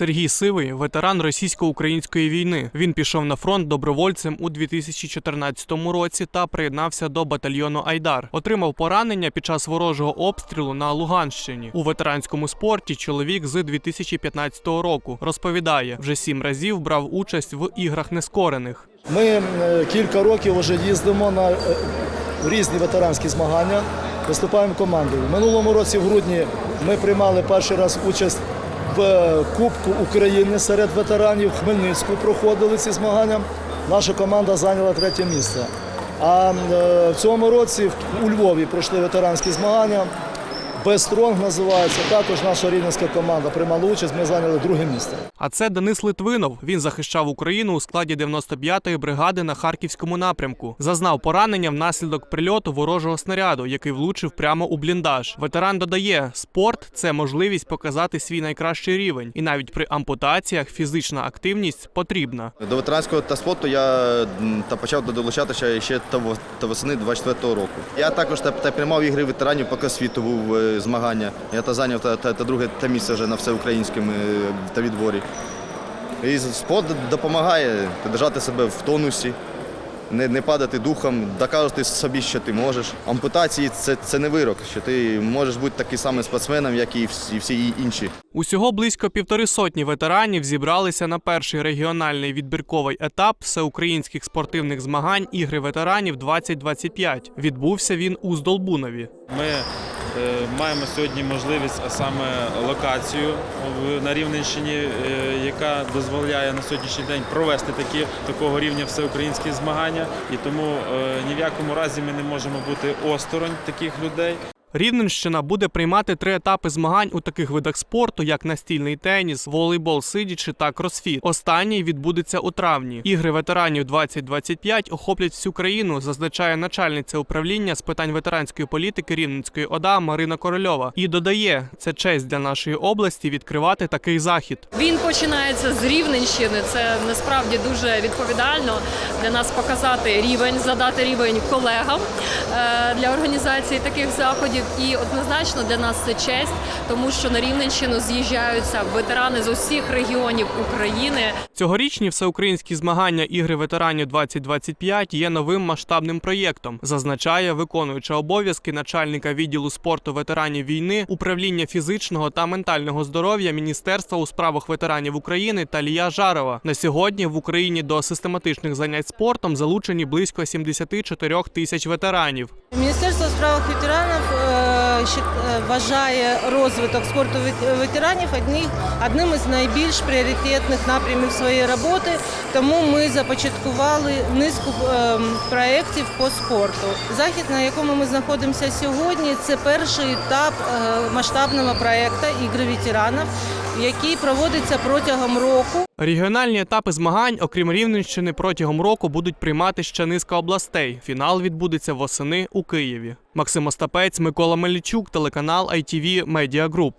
Сергій Сивий ветеран російсько-української війни. Він пішов на фронт добровольцем у 2014 році та приєднався до батальйону Айдар. Отримав поранення під час ворожого обстрілу на Луганщині. У ветеранському спорті чоловік з 2015 року розповідає, вже сім разів брав участь в іграх нескорених. Ми е, кілька років вже їздимо на е, різні ветеранські змагання, виступаємо командою. Минулому році, в грудні, ми приймали перший раз участь в Кубку України серед ветеранів. Хмельницьку проходили ці змагання. Наша команда зайняла третє місце. А е, в цьому році у Львові пройшли ветеранські змагання. Бестронг називається. Також наша рівненська команда приймала участь. Ми зайняли друге місце. А це Денис Литвинов. Він захищав Україну у складі 95-ї бригади на харківському напрямку. Зазнав поранення внаслідок прильоту ворожого снаряду, який влучив прямо у бліндаж. Ветеран додає, спорт це можливість показати свій найкращий рівень, і навіть при ампутаціях фізична активність потрібна. До ветеранського та спорту я та почав долучатися ще та та восени 24-го року. Я також та, та приймав ігри ветеранів по світу був е, змагання. Я та зайняв та, та, та друге та місце вже на всеукраїнському е, та відборі. І спорт допомагає держати себе в тонусі, не, не падати духом, доказувати собі, що ти можеш. Ампутації це, це не вирок, що ти можеш бути таким самим спортсменом, як і всі, і всі інші. Усього близько півтори сотні ветеранів зібралися на перший регіональний відбірковий етап всеукраїнських спортивних змагань Ігри ветеранів 2025. Відбувся він у Здолбунові. Ми маємо сьогодні можливість, а саме локацію на Рівненщині, е, яка дозволяє на сьогоднішній день провести такі такого рівня всеукраїнські змагання. І тому е, ні в якому разі ми не можемо бути осторонь таких людей. Рівненщина буде приймати три етапи змагань у таких видах спорту, як настільний теніс, волейбол сидячи та кросфіт. Останній відбудеться у травні. Ігри ветеранів 2025 охоплять всю країну, зазначає начальниця управління з питань ветеранської політики Рівненської ОДА Марина Корольова. І додає, це честь для нашої області відкривати такий захід. Він починається з Рівненщини. Це насправді дуже відповідально для нас показати рівень, задати рівень колегам е, для організації таких заходів. І однозначно для нас це честь, тому що на Рівненщину з'їжджаються ветерани з усіх регіонів України. Цьогорічні всеукраїнські змагання Ігри ветеранів 2025 є новим масштабним проєктом, зазначає виконуюча обов'язки начальника відділу спорту ветеранів війни, управління фізичного та ментального здоров'я Міністерства у справах ветеранів України Талія Жарова. На сьогодні в Україні до систематичних занять спортом залучені близько 74 тисяч ветеранів. Міністерство у справах ветеранів е, вважає розвиток спорту ветеранів одним із найбільш пріоритетних напрямів своєї роботи. Тому ми започаткували низку е, проєктів по спорту. Захід, на якому ми знаходимося сьогодні, це перший етап е, масштабного проєкту Ігри ветеранів, який проводиться протягом року. Регіональні етапи змагань, окрім Рівненщини, протягом року будуть приймати ще низка областей. Фінал відбудеться восени у Києві. Максим Остапець, Микола Мельничук, телеканал ITV Media Group.